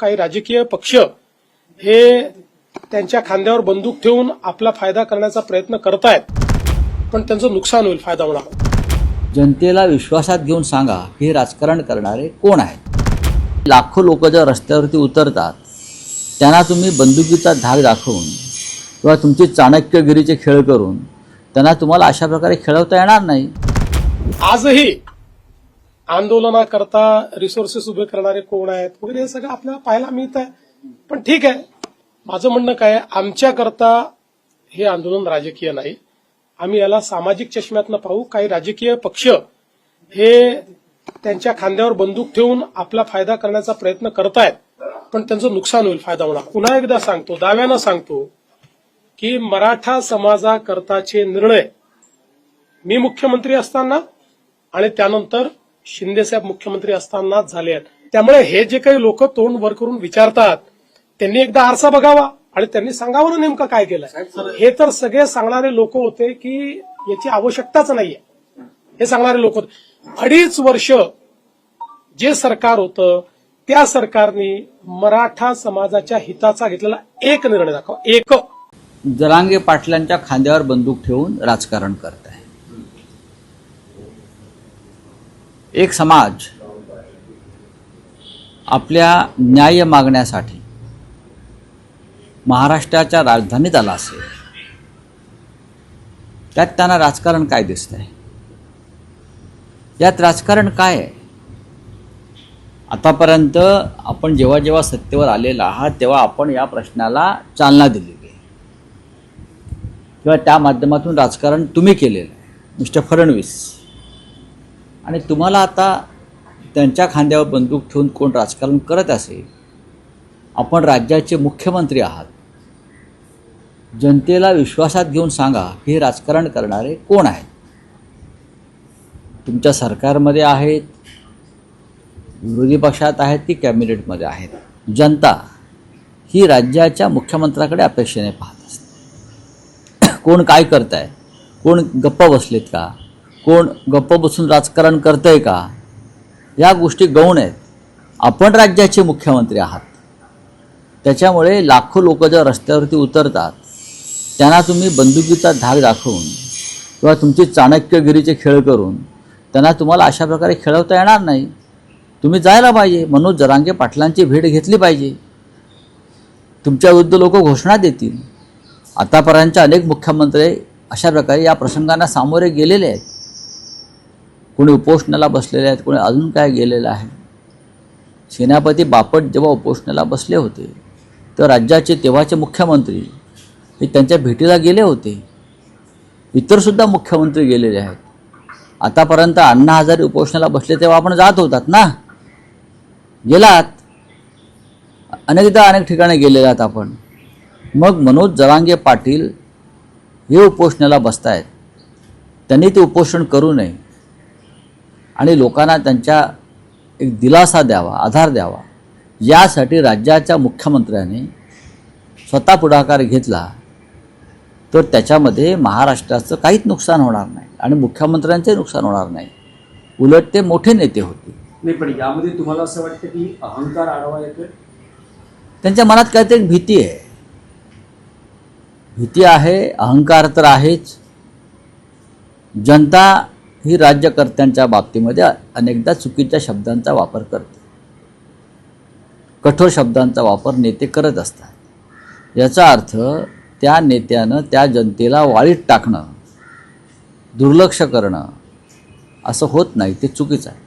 काही राजकीय पक्ष हे त्यांच्या खांद्यावर बंदूक ठेवून आपला फायदा करण्याचा प्रयत्न करतायत पण त्यांचं नुकसान होईल फायदा होणार. जनतेला विश्वासात घेऊन सांगा की हे राजकारण करणारे कोण आहेत? लाखो लोक जर रस्त्यावरती उतरतात त्यांना तुम्ही बंदुकीचा धाक दाखवून किंवा तुमची चाणक्यगिरीचे खेळ करून त्यांना तुम्हाला अशा प्रकारे खेळवता येणार नाही? आजही आंदोलनाकरता रिसोर्सेस उभे करणारे कोण आहेत? वगैरे हे सगळं आपल्याला पाहायला मिळत आहे पण ठीक आहे. माझं म्हणणं काय आमच्याकरता हे आंदोलन राजकीय नाही. आम्ही याला सामाजिक चष्म्यातनं पाहू. काही राजकीय पक्ष हे त्यांच्या खांद्यावर बंदूक ठेवून आपला फायदा करण्याचा प्रयत्न करतायत. पण त्यांचं नुकसान होईल फायदा होणार. पुन्हा एकदा सांगतो दाव्यानं सांगतो की मराठा समाजाकरताचे निर्णय मी मुख्यमंत्री असताना आणि त्यानंतर शिंदेसाहेब मुख्यमंत्री असतानाच झाले आहेत. त्यामुळे हे जे काही लोक तोंड वर करून विचारतात त्यांनी एकदा आरसा बघावा आणि त्यांनी सांगावं ना नेमकं काय केलंय. हे तर सगळे सांगणारे लोक होते की याची आवश्यकताच नाहीये. हे सांगणारे लोक होते. अडीच वर्ष जे सरकार होतं त्या सरकारने मराठा समाजाच्या हिताचा घेतलेला एक निर्णय दाखवा. एक. जरांगे पाटलांच्या खांद्यावर बंदूक ठेवून राजकारण करत आहे एक समाज आपल्या न्याय मागण्यासाठी महाराष्ट्राच्या राजधानीत आला असेल त्यात त्यांना राजकारण काय दिसतंय? यात राजकारण काय आहे? आतापर्यंत आपण जेव्हा जेव्हा सत्तेवर आलेला आहात तेव्हा आपण या प्रश्नाला चालना दिलेली आहे. किंवा त्या माध्यमातून राजकारण तुम्ही केलेलं आहे. मिस्टर फडणवीस आणि तुम्हाला आता त्यांच्या खांद्यावर बंदूक ठेवून कोण राजकारण करत असेल आपण राज्याचे मुख्यमंत्री आहात. जनतेला विश्वासात घेऊन सांगा हे राजकारण करणारे कोण आहेत? तुमच्या सरकारमध्ये आहेत विरोधी पक्षात आहेत की कॅबिनेटमध्ये आहेत? जनता ही राज्याच्या मुख्यमंत्र्याकडे अपेक्षेने पाहत असते. कोण काय करत आहे कोण गप्प बसलेत का? कोण गप्प बसून राजकारण करतंय का? या गोष्टी गौण आहेत. आपण राज्याचे मुख्यमंत्री आहात. त्याच्यामुळे लाखो लोक ज्या रस्त्यावरती उतरतात त्यांना तुम्ही बंदुकीचा धाक दाखवून किंवा तुमची चाणक्यगिरीचे खेळ करून त्यांना तुम्हाला अशा प्रकारे खेळवता येणार नाही. तुम्ही जायला पाहिजे. मनोज जरांगे पाटलांची भेट घेतली पाहिजे. तुमच्या विरुद्ध लोक घोषणा देतील. आतापर्यंतचे अनेक मुख्यमंत्री अशा प्रकारे या प्रसंगांना सामोरे गेलेले आहेत. कोणी उपोषणाला बसलेले आहेत कोणी अजून काय गेलेलं आहे? सेनापती बापट जेव्हा उपोषणाला बसले होते तर राज्याचे तेव्हाचे मुख्यमंत्री हे त्यांच्या भेटीला गेले होते. इतरसुद्धा मुख्यमंत्री गेलेले आहेत. आतापर्यंत अण्णा हजारे उपोषणाला बसले तेव्हा आपण जात होतात ना? गेलात. अनेकदा अनेक ठिकाणी गेलेले आहात आपण. मग मनोज जरांगे पाटील हे उपोषणाला बसतायत. त्यांनी ते उपोषण करू नये. आणि लोकांना त्यांच्या एक दिलासा द्यावा आधार द्यावा. यासाठी राज्याच्या मुख्यमंत्र्याने स्वतः पुढाकार घेतला तर त्याच्यामध्ये महाराष्ट्राचं काहीच नुकसान होणार नाही आणि मुख्यमंत्र्यांचंही नुकसान होणार नाही. उलट ते मोठे नेते होते. नाही पण यामध्ये तुम्हाला असं वाटतं की अहंकार आढावा येतोय? त्यांच्या मनात काहीतरी भीती आहे. भीती आहे अहंकार तर आहेच. जनता ही राज्यकर्त्यांच्या बाबतीमध्ये अनेकदा चुकीच्या शब्दांचा वापर करते. कठोर शब्दांचा वापर नेते करत असतात. याचा अर्थ त्या नेत्यानं त्या जनतेला वाळीत टाकणं दुर्लक्ष करणं असं होत नाही ते चुकीचं आहे.